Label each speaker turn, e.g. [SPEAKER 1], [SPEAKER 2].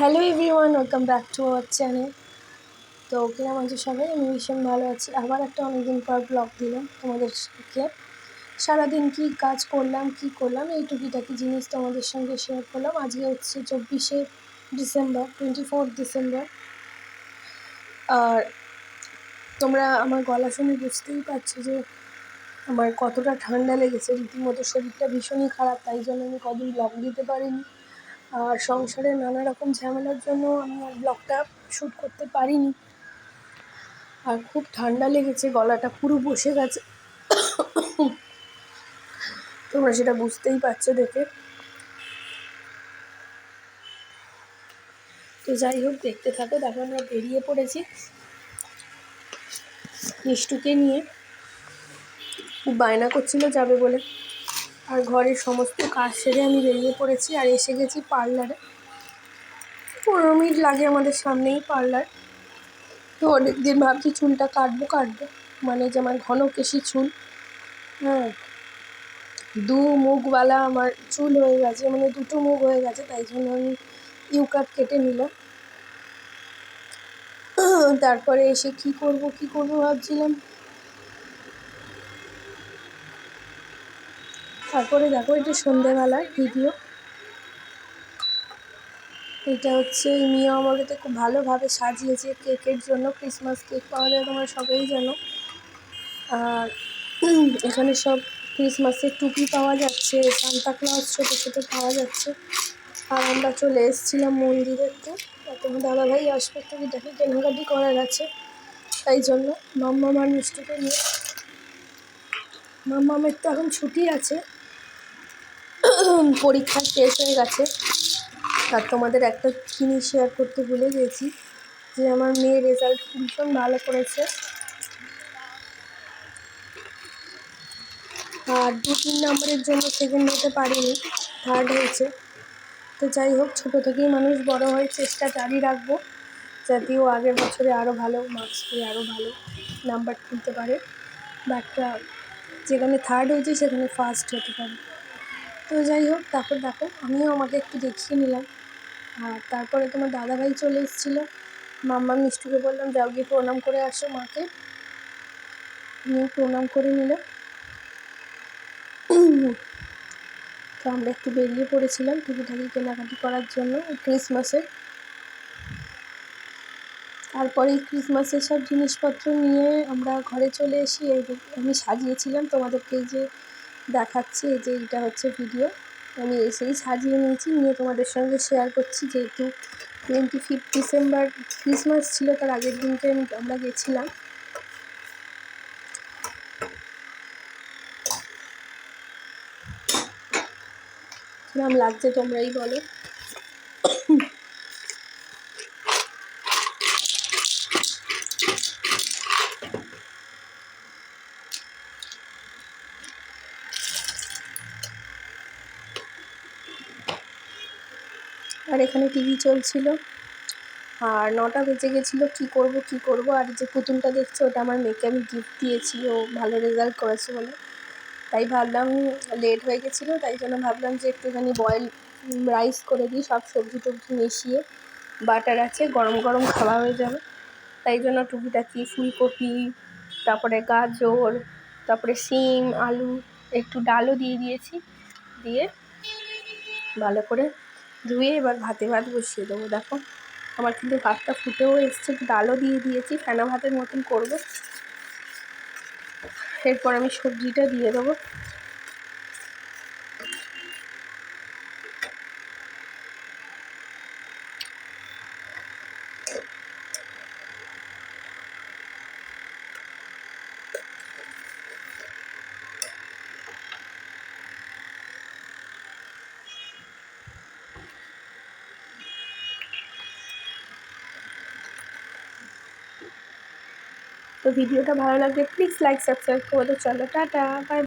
[SPEAKER 1] Hello everyone welcome back to our channel তো কেরাম আছে সবাই, আমি ভীষণ ভালো আছি। আবার একটা অনেকদিন পর ব্লগ দিলাম তোমাদেরকে সারাদিন কী কাজ করলাম, কি করলাম এই টুকিটাকি জিনিস তোমাদের সঙ্গে শেয়ার করলাম। আজকে হচ্ছে চব্বিশে ডিসেম্বর টোয়েন্টি ফোর ডিসেম্বর। আর তোমরা আমার গলা শুনে বুঝতেই পারছ যে আমার কতটা ঠান্ডা লেগেছে। রীতিমতো শরীরটা ভীষণই খারাপ, তাই জন্য আমি কদিন ব্লগ দিতে পারিনি। আর সংসারে নানা রকম ঝামেলার জন্য আমি আর ব্লগটা শ্যুট করতে পারিনি। আর খুব ঠান্ডা লেগেছে, গলাটা পুরো বসে গেছে। তোমরা সেটা বুঝতেই পারছ দেখে। তো যাই হোক, দেখতে থাকো, দেখো আমরা বেরিয়ে পড়েছি মিষ্টুকে নিয়ে। বায়না করছিল যাবে বলে। আর ঘরের সমস্ত কাজ সেরে আমি বেরিয়ে পড়েছি আর এসে গেছি পার্লারে। পনেরো মিনিট লাগে আমাদের সামনেই পার্লার। তো অনেক দিন ভাবছি চুলটা কাটবো কাটবো। মানে যে আমার ঘন কেশি চুল। হ্যাঁ। দু মুখওয়ালা আমার চুল হয়ে গেছে মানে দুটো মুখ হয়ে গেছে, তাই জন্য আমি ইউ কাট কেটে নিলাম। তারপরে এসে কি করব কি করব ভাবছিলাম। তারপরে দেখো এটা সন্ধেবেলার ভিডিও। এটা হচ্ছে মিয়া আমাকে খুব ভালোভাবে সাজিয়েছে কেকের জন্য ক্রিসমাস কেক পাওয়া যায় তোমরা সবাই জানো। আর এখানে সব ক্রিসমাসের টুপি পাওয়া যাচ্ছে সান্তা ক্লাস ছোটো ছোটো পাওয়া যাচ্ছে। আর আমরা চলে এসেছিলাম মন্দিরেতে তোমার দাদাভাই আসবে একটু দেখে কেনাকাটি করার আছে। তাই জন্য মাম্মা আমার মিষ্টিকে নিয়ে মাম্মামের তো এখন ছুটি আছে। পরীক্ষা শেষ হয়ে গেছে। আর তোমাদের একটা জিনিস শেয়ার করতে ভুলে গেছি যে আমার মেয়ের রেজাল্ট ভীষণ ভালো করেছে। আর দু তিন নম্বরের জন্য সেকেন্ড হতে পারিনি থার্ড হয়েছে। তো যাই হোক, ছোটো থেকেই মানুষ বড় হয় চেষ্টা জারি রাখব যাতে ও আগের বছরে আরও ভালো মার্কস পেয়ে আরও ভালো নাম্বার তুলতে পারে। বাট যেখানে থার্ড হয়েছে, সেখানে ফার্স্ট হতে পারে। তো যাই হোক, তারপর দেখো, আমিও আমাকে একটু দেখিয়ে নিলাম। আর তারপরে তোমার দাদাভাই চলে এসেছিল। মাম্মা মিষ্টুকে বললাম, যাও গিয়ে প্রণাম করে আসো মাকে। নিয়ে প্রণাম করে নিল। তো আমরা একটু বেরিয়ে পড়েছিলাম টুকিটাকি কেনাকাটি করার জন্য ক্রিসমাসের তারপরে ক্রিসমাসের সব জিনিসপত্র নিয়ে আমরা ঘরে চলে এসি আমি সাজিয়েছিলাম তোমাদেরকে যে দেখাচ্ছি যে এটা হচ্ছে ভিডিও আমি এসেই সাজিয়ে নিয়েছি, নিয়ে তোমাদের সঙ্গে শেয়ার করছি। যেহেতু টোয়েন্টি ফিফথ ডিসেম্বর ক্রিসমাস ছিল, তার আগের দিনকে আমি, আমরা গেছিলাম। কিরম লাগছে তোমরাই বলো। আর এখানে টিভি চলছিল। আর নটা বেজে গেছিল, কী করব কী করব? আর যে পুতুলটা দেখছ, ওটা আমার মেয়েকে আমি গিফট দিয়েছি, ও ভালো রেজাল্ট করেছে বলে। তাই ভাবলাম লেট হয়ে গেছিল, তাই জন্য ভাবলাম যে একটুখানি বয়েল রাইস করে দিই, সব সবজি টবজি মিশিয়ে। বাটার আছে, গরম গরম খাওয়া হয়ে যাবে। তাই জন্য টুকিটাকি, ফুলকপি, তারপরে গাজর, তারপরে শিম, আলু, একটু ডালও দিয়ে দিয়েছি। দিয়ে ভালো করে ধুয়ে এবার ভাতে ভাত বসিয়ে দেবো, দেখো। আমার কিন্তু ভাতটা ফুটেও এসছে, ডালও দিয়ে দিয়েছি, ফেনা ভাতের মতন করব। এরপর আমি সবজিটা দিয়ে দেবো। ভিডিওটা ভালো লাগলে প্লিজ লাইক সাবস্ক্রাইব করে চলো টাটা বাই